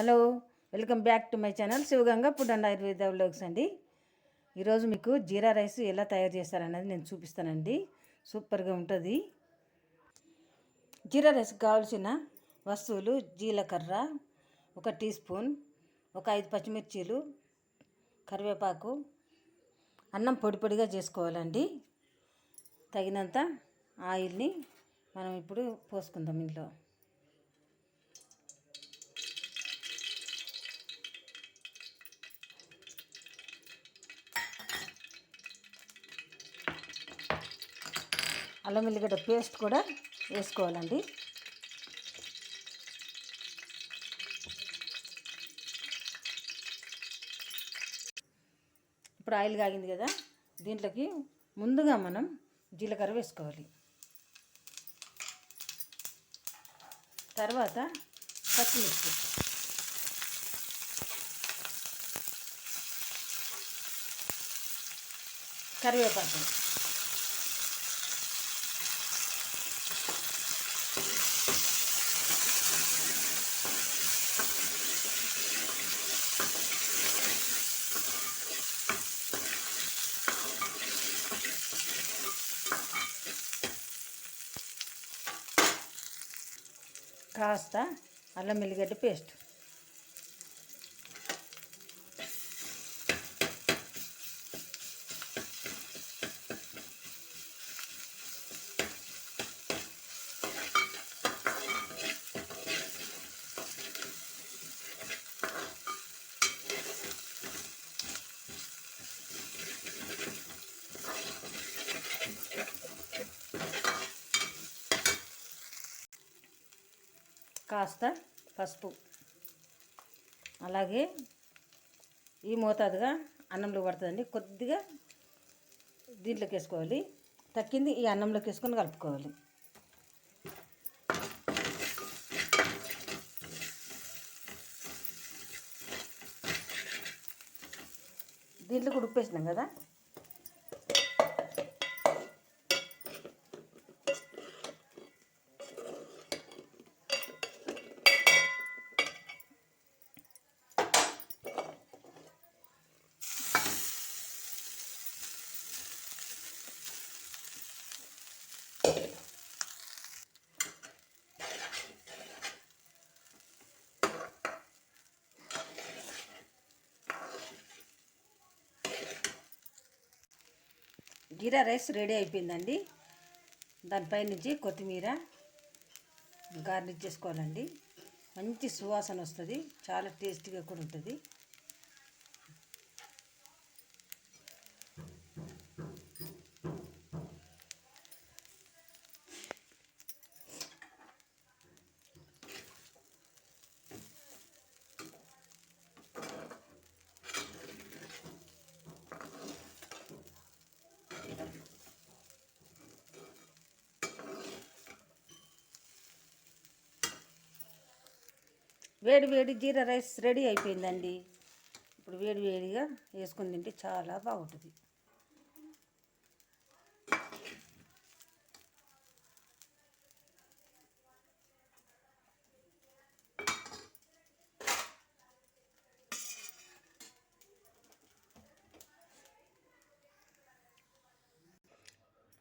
Hello welcome back to my channel Shivaganga food and Ayurveda vlogs అండి. ఈరోజు మీకు జీరా rice ఎలా తయారు చేస్తారనేది నేను చూపిస్తానండి. సూపర్గా ఉంటుంది. జీరా రైస్ కావాల్సిన వస్తువులు జీలకర్ర ఒక టీ స్పూన్ ఒక ఐదు పచ్చిమిర్చీలు కరివేపాకు అన్నం పొడి పొడిగా చేసుకోవాలండి. తగినంత ఆయిల్ని మనం ఇప్పుడు పోసుకుందాం ఇంట్లో. అల్లం వెల్లిగడ్డ పేస్ట్ కూడా వేసుకోవాలండి. ఇప్పుడు ఆయిల్ కాగింది కదా దీంట్లోకి ముందుగా మనం జీలకర్ర వేసుకోవాలి. తర్వాత పచ్చిమిర్చి. కరివేపాకు. కాస్త అల్లం వెల్లిగడ్డ పేస్ట్. కాస్త పసుపు. అలాగే ఈ మోతాదుగా అన్నంలో పడుతుందండి. కొద్దిగా దీంట్లోకి వేసుకోవాలి. తక్కింది ఈ అన్నంలోకి వేసుకొని కలుపుకోవాలి. దీంట్లో కూడా ఉప్పేసినాం కదా? జీరా రైస్ రెడీ అయిపోయిందండి. దానిపై నుంచి కొత్తిమీర గార్నిష్ చేసుకోవాలండి. మంచి సువాసన వస్తుంది. చాలా టేస్టీగా కూడా ఉంటుంది. వేడి వేడి జీరా రైస్ రెడీ అయిపోయిందండి. ఇప్పుడు వేడి వేడిగా వేసుకుని తింటే చాలా బాగుంటుంది.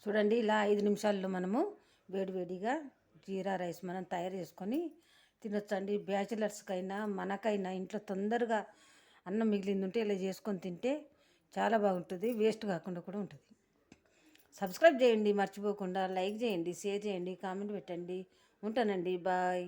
చూడండి ఇలా ఐదు నిమిషాల్లో మనము వేడివేడిగా జీరా రైస్ మనం తయారు చేసుకొని తినొచ్చండి. బ్యాచిలర్స్కైనా మనకైనా ఇంట్లో తొందరగా అన్నం మిగిలింది ఉంటే ఇలా చేసుకొని తింటే చాలా బాగుంటుంది. వేస్ట్ కాకుండా కూడా ఉంటుంది. సబ్స్క్రైబ్ చేయండి మర్చిపోకుండా లైక్ చేయండి షేర్ చేయండి కామెంట్ పెట్టండి. ఉంటానండి. బాయ్.